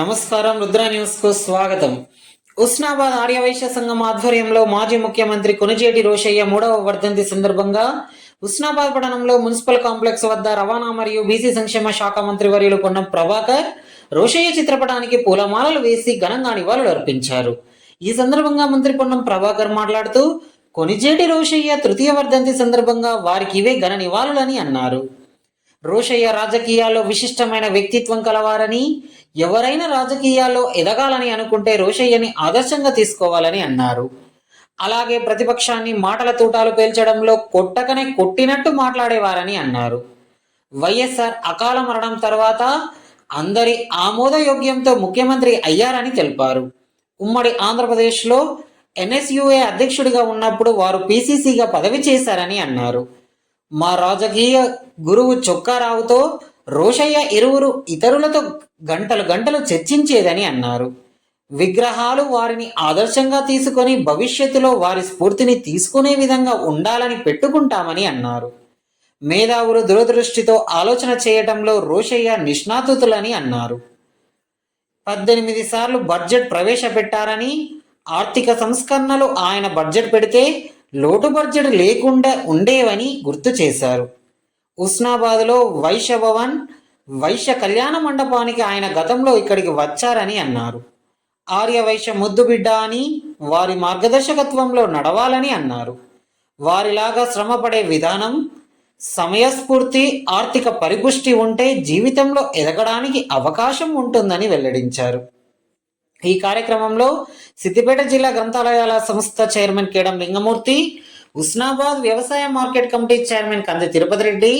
నమస్కారం రుద్ర న్యూస్కు స్వాగతం. ఉస్నాబాద్ ఆర్యవైశ్య సంఘం ఆధ్వర్యంలో మాజీ ముఖ్యమంత్రి కొనిజేటి రోషయ్య మూడవ వర్ధంతి సందర్భంగా ఉస్నాబాద్ పట్టణంలో మున్సిపల్ కాంప్లెక్స్ వద్ద రవాణా మరియు బీసీ సంక్షేమ శాఖ మంత్రి వర్యులు పొన్నం ప్రభాకర్ రోషయ్య చిత్రపటానికి పూలమాలలు వేసి ఘనంగా నివాళులు అర్పించారు. ఈ సందర్భంగా మంత్రి పొన్నం ప్రభాకర్ మాట్లాడుతూ కొనిజేటి రోషయ్య తృతీయ వర్ధంతి సందర్భంగా వారికి ఇవే ఘన నివాళులని అన్నారు. రోషయ్య రాజకీయాల్లో విశిష్టమైన వ్యక్తిత్వం కలవారని ఎవరైనా రాజకీయాల్లో ఎదగాలని అనుకుంటే రోషయ్యని ఆదర్శంగా తీసుకోవాలని అన్నారు. అలాగే ప్రతిపక్షాన్ని మాటల తూటాలు పేల్చడంలో కొట్టకనే కొట్టినట్టు మాట్లాడేవారని అన్నారు. వైఎస్ఆర్ అకాల మరణం తర్వాత అందరి ఆమోదయోగ్యంతో ముఖ్యమంత్రి అయ్యారని తెలిపారు. ఉమ్మడి ఆంధ్రప్రదేశ్లో ఎన్ఎస్యుఏ అధ్యక్షుడిగా ఉన్నప్పుడు వారు పీసీసీగా పదవి చేశారని అన్నారు. మా రాజకీయ గురువు చొక్కారావుతో రోషయ్య ఇరువురు ఇతరులతో గంటలు గంటలు చర్చించేదని అన్నారు. విగ్రహాలు వారిని ఆదర్శంగా తీసుకొని భవిష్యత్తులో వారి స్ఫూర్తిని తీసుకునే విధంగా ఉండాలని పెట్టుకుంటామని అన్నారు. మేధావులు దురదృష్టితో ఆలోచన చేయటంలో రోషయ్య నిష్ణాతుతులని అన్నారు. పద్దెనిమిది సార్లు బడ్జెట్ ప్రవేశపెట్టారని ఆర్థిక సంస్కరణలు ఆయన బడ్జెట్ పెడితే లోటు లేకుండా ఉండేవని గుర్తు చేశారు. ఉస్నాబాద్లో వైశ్య భవన్ వైశ్య కళ్యాణ మండపానికి ఆయన గతంలో ఇక్కడికి వచ్చారని అన్నారు. ఆర్య వైశ్య ముద్దుబిడ్డ అని వారి మార్గదర్శకత్వంలో నడవాలని అన్నారు. వారిలాగా శ్రమపడే విధానం సమయస్ఫూర్తి ఆర్థిక పరిపుష్టి ఉంటే జీవితంలో ఎదగడానికి అవకాశం ఉంటుందని వెల్లడించారు. ఈ కార్యక్రమంలో సిద్దిపేట జిల్లా గ్రంథాలయాల సంస్థ చైర్మన్ కేడం లింగమూర్తి ఉస్నాబాద్ వ్యవసాయ market committee chairman Kandi Tirupati Reddy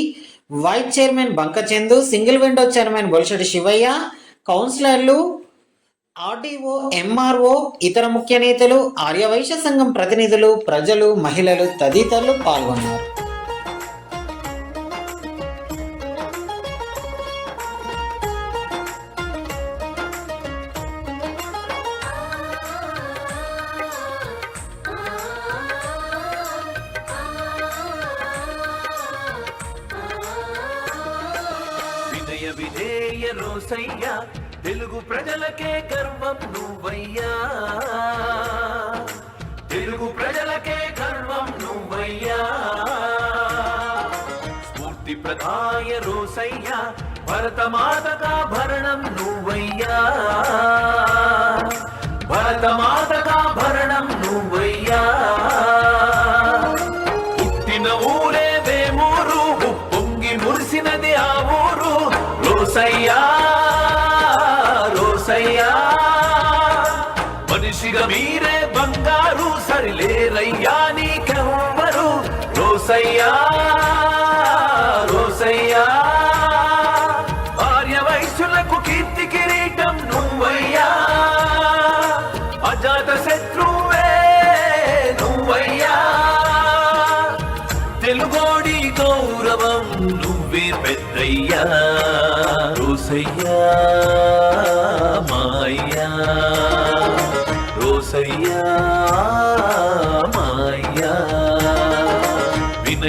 vice chairman Bankachandu single window chairman Bolisetti Shivaiah కౌన్సిలర్లు ఆర్డీఓ ఎంఆర్ఓ ఇతర ముఖ్య నేతలు ఆర్యవైశ్య సంఘం ప్రతినిధులు ప్రజలు మహిళలు తదితరులు పాల్గొన్నారు. రోసయ్య తెలుగు ప్రజలకే గర్వం నువ్వయ్యా. తెలుగు ప్రజలకే గర్వం నువ్వయ్యా. స్ఫూర్తి ప్రదాయ రోసయ్యా భరతమాతగా భరణం నువ్వయ్యా. భరతమాతగా భరణం నువ్వయ్యా. పుట్టిన ఊరే వేమూరు పొంగి మురిసినది ఆ ఊరు. రోసయ్యా రోసయ్యా. మనిషిగా మీరే బంగారు సరిలేరయ్యా నీకెవ్వరు రోసయ్యా.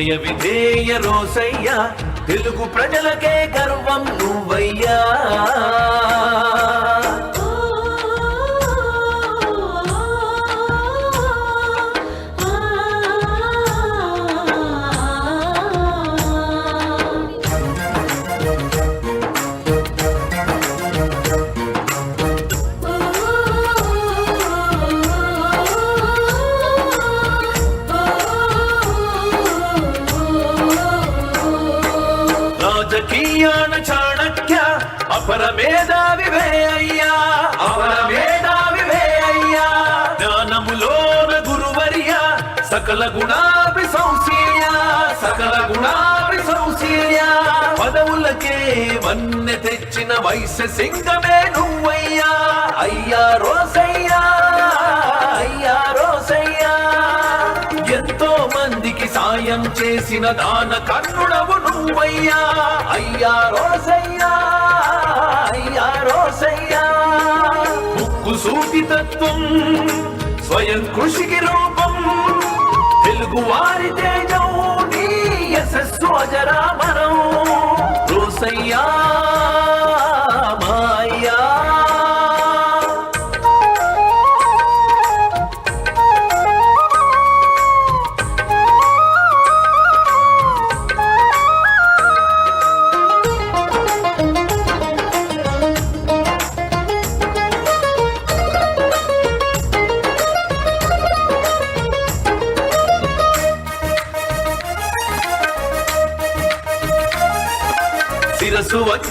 విజయ విధేయ రోసయ్యా. తెలుగు ప్రజలకే గర్వం నువ్వయ్యా. మేధావివే అయ్యా అపర మేధావివే అయ్యా జ్ఞానములోన గురువర్య. సకల గుణాభి సంశీయ సకల గుణాభి సంశీయ పదవులకే వన్నె తెచ్చిన వైశ్య సింగమే నువ్వయ్యా. అయ్యా రోసయ్యా. అయ్యా రోసయ్యా. ఎంతో సాయం చేసిన దాన కర్ణుడవు నువ్వయ్యా. అయ్యా రోసయ్యా అయ్యా రోసయ్యా. ముక్కు సూటి తత్వం స్వయం కృషికి రూపం తెలుగు వారి తేజం నీ యశస్సు అజరామరం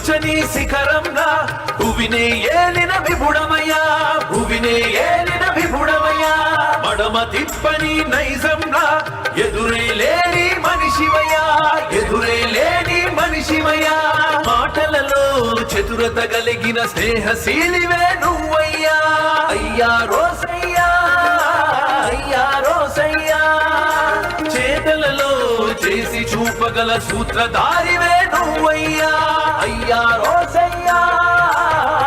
పచ్చని శిఖరంలా. భువినే ఏలిన విభుడమయ్యా. భువినే ఏలిన విభుడమయ్యా. మడమ తిప్పని నైజంలా. ఎదురే లేని మనిషివయ్యా. ఎదురే లేని మనిషివయ్యా. మాటలలో చతురత కలిగిన స్నేహశీలివే నువ్వయ్యా. అయ్యా రోసయ్యా. అయ్యా రోసయ్యా. చేతలలో చేసి చూపగల సూత్రధారివే నువ్వయ్యా. అయ్యా రోసయ్యా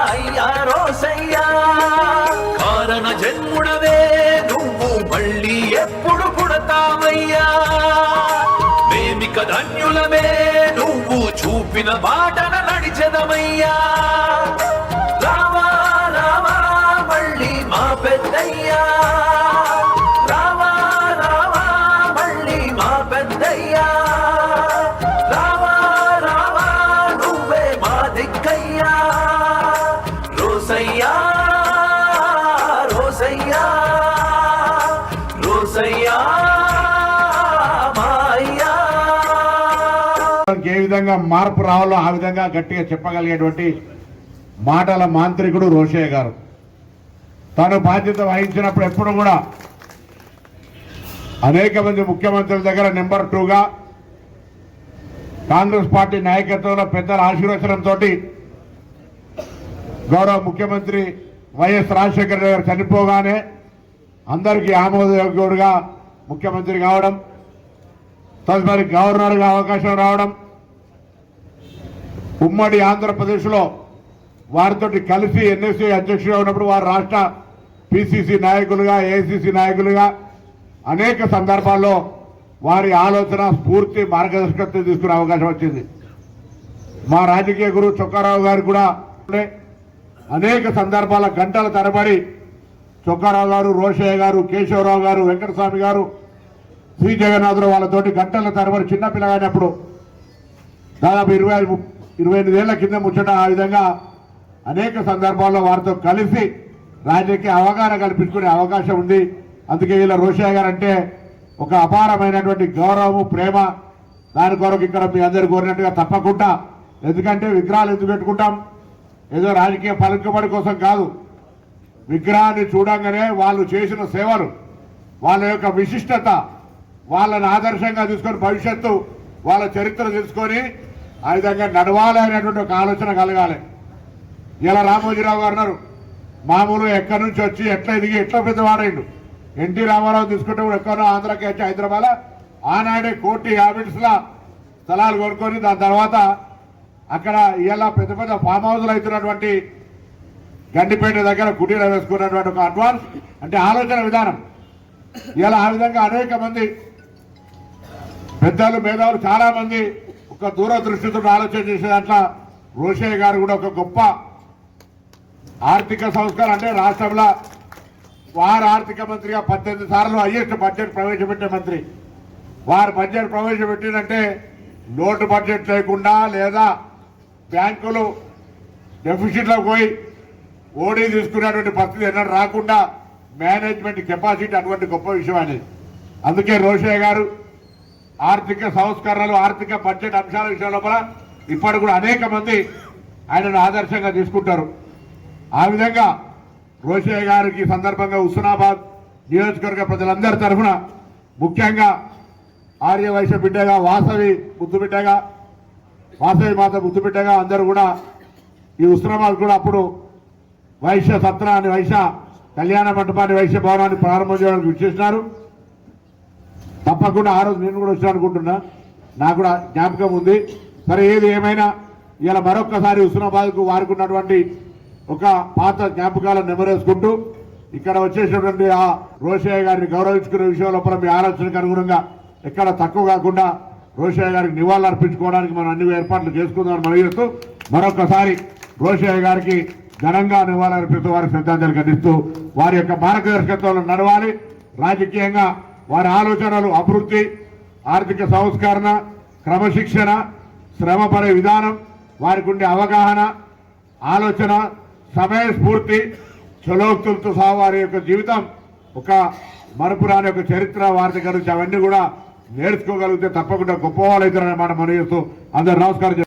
అయ్యా రోసయ్యా. కారణ జన్ముడవే నువ్వు మళ్ళీ ఎప్పుడు పుడతావయ్యా. మేమిక ధన్యులమే నువ్వు చూపిన బాటన నడిచెదమయ్యా. రావా రావా మళ్ళీ మా పెద్దయ్యా. దానికి ఏ విధంగా మార్పు రావాలో ఆ విధంగా గట్టిగా చెప్పగలిగేటువంటి మాటల మాంత్రికుడు రోషయ్య గారు. తాను బాధ్యత వహించినప్పుడు ఎప్పుడు కూడా అనేక మంది ముఖ్యమంత్రుల దగ్గర నెంబర్ టూగా కాంగ్రెస్ పార్టీ నాయకత్వంలో పెద్దల ఆశీర్వచనంతో గౌరవ ముఖ్యమంత్రి వైఎస్ రాజశేఖర గారు చనిపోగానే అందరికీ ఆమోదయోగ్యుడిగా ముఖ్యమంత్రి కావడం తదుపరి గవర్నర్గా అవకాశం రావడం ఉమ్మడి ఆంధ్రప్రదేశ్లో వారితో కలిసి ఎన్ఎస్సీ అధ్యక్షుడిగా ఉన్నప్పుడు వారు రాష్ట్ర పిసిసి నాయకులుగా ఏఐసిసి నాయకులుగా అనేక సందర్భాల్లో వారి ఆలోచన స్ఫూర్తి మార్గదర్శకత్వం తీసుకునే అవకాశం వచ్చింది. మా రాజకీయ గురువు చొక్కారావు గారు కూడా అనేక సందర్భాల గంటల తరబడి చొక్కారావు గారు రోషయ్య గారు కేశవరావు గారు వెంకటస్వామి గారు శ్రీ జగన్నాథుడు వాళ్ళతోటి గంటల తరబడి చిన్నపిల్లగానప్పుడు దాదాపు ఇరవై ఐదు ఇరవై ఎనిమిదేళ్ళ కింద ముచ్చట ఆ విధంగా అనేక సందర్భాల్లో వారితో కలిసి రాజకీయ అవగాహన కల్పించుకునే అవకాశం ఉంది. అందుకే వీళ్ళ రోషయ్య గారు అంటే ఒక అపారమైనటువంటి గౌరవము ప్రేమ. దాని కొరకు ఇక్కడ మీ అందరు కోరినట్టుగా తప్పకుండా. ఎందుకంటే విగ్రహాలు ఎందుకు పెట్టుకుంటాం? ఏదో రాజకీయ పలుకుబడి కోసం కాదు. విగ్రహాన్ని చూడంగానే వాళ్ళు చేసిన సేవలు వాళ్ళ యొక్క విశిష్టత వాళ్ళని ఆదర్శంగా తీసుకొని భవిష్యత్తు వాళ్ళ చరిత్ర తెలుసుకొని ఆ విధంగా నడవాలి అనేటువంటి ఒక ఆలోచన కలగాలి. ఇలా రామోజీరావు గారు అన్నారు మామూలు ఎక్కడి నుంచి వచ్చి ఎట్లా ఎదిగి ఎట్లా పెద్దవాడైండు ఎన్టీ రామారావు తీసుకుంటే కూడా ఎక్కడో ఆంధ్రకి వచ్చి హైదరాబాద్ ఆనాడే కోటి హ్యాబిట్స్లా స్థలాలు కొనుక్కొని దాని తర్వాత అక్కడ ఇలా పెద్ద పెద్ద ఫామ్ హౌస్లు అవుతున్నటువంటి గండిపేట దగ్గర కుటీర వేసుకున్నటువంటి ఒక అడ్వాన్స్ అంటే ఆలోచన విధానం. ఇలా ఆ విధంగా అనేక మంది పెద్దలు మేధావులు చాలామంది ఒక దూరదృష్టితో ఆలోచన చేసే దాంట్లో రోషయ్య గారు కూడా ఒక గొప్ప ఆర్థిక సంస్కరణ అంటే రాష్ట్రంలో వారు ఆర్థిక మంత్రిగా పద్దెనిమిది సార్లు హయ్యెస్ట్ బడ్జెట్ ప్రవేశపెట్టే మంత్రి. వారు బడ్జెట్ ప్రవేశపెట్టినంటే లోటు బడ్జెట్ లేకుండా లేదా బ్యాంకులు డెఫిసిట్లో పోయి ఓడీ తీసుకునేటువంటి పరిస్థితి ఎన్నడూ రాకుండా మేనేజ్మెంట్ కెపాసిటీ అటువంటి గొప్ప విషయం అనేది అందుకే రోషయ్య గారు ఆర్థిక సంస్కరణలు ఆర్థిక బడ్జెట్ అంశాల విషయం లోపల ఇప్పటి కూడా అనేక మంది ఆయనను ఆదర్శంగా తీసుకుంటారు. ఆ విధంగా రోషయ్య గారికి సందర్భంగా హుస్నాబాద్ నియోజకవర్గ ప్రజలందరి తరఫున ముఖ్యంగా ఆర్యవైశ్య బిడ్డగా వాసవి ముద్దు బిడ్డగా వాసవి మాత ముద్దు బిడ్డగా అందరూ కూడా ఈ హుస్నాబాద్ కూడా అప్పుడు వైశ్య సత్రాన్ని వైశ్య కళ్యాణ మంటపాన్ని వైశ్య భవనాన్ని ప్రారంభం చేయడానికి విచ్చేసినారు. తప్పకుండా ఆ రోజు నేను కూడా వచ్చాను అనుకుంటున్నా. నాకు కూడా జ్ఞాపకం ఉంది. సరే ఏది ఏమైనా ఇలా మరొక్కసారి హుస్నాబాద్కు వారుకున్నటువంటి ఒక పాత జ్ఞాపకాలను నెమరేసుకుంటూ ఇక్కడ వచ్చేసినటువంటి ఆ రోషయ్య గారిని గౌరవించుకునే విషయం లోపల మీ ఆలోచనకు అనుగుణంగా ఎక్కడ తక్కువ కాకుండా రోషయ్య గారికి నివాళులు అర్పించుకోవడానికి మనం అన్ని ఏర్పాట్లు చేసుకుందామని మనం చేస్తూ మరొకసారి రోషయ్య గారికి ఘనంగా నివాళులు అర్పిస్తూ వారికి శ్రద్ధాంజలి ఘటిస్తూ వారి యొక్క మార్గదర్శకత్వంలో నడవాలి. రాజకీయంగా వారి ఆలోచనలు అభివృద్ధి ఆర్థిక సంస్కరణ క్రమశిక్షణ శ్రమపడే విధానం వారికి ఉండే అవగాహన ఆలోచన సమయస్ఫూర్తి చలోక్తులతో సహా వారి యొక్క జీవితం ఒక మరపురాని యొక్క చరిత్ర వారి దగ్గర నుంచి అవన్నీ కూడా నేర్చుకోగలిగితే తప్పకుండా గొప్పవాళ్ళు అవుతారన్నమాట మనం చేస్తూ అందరు నమస్కారం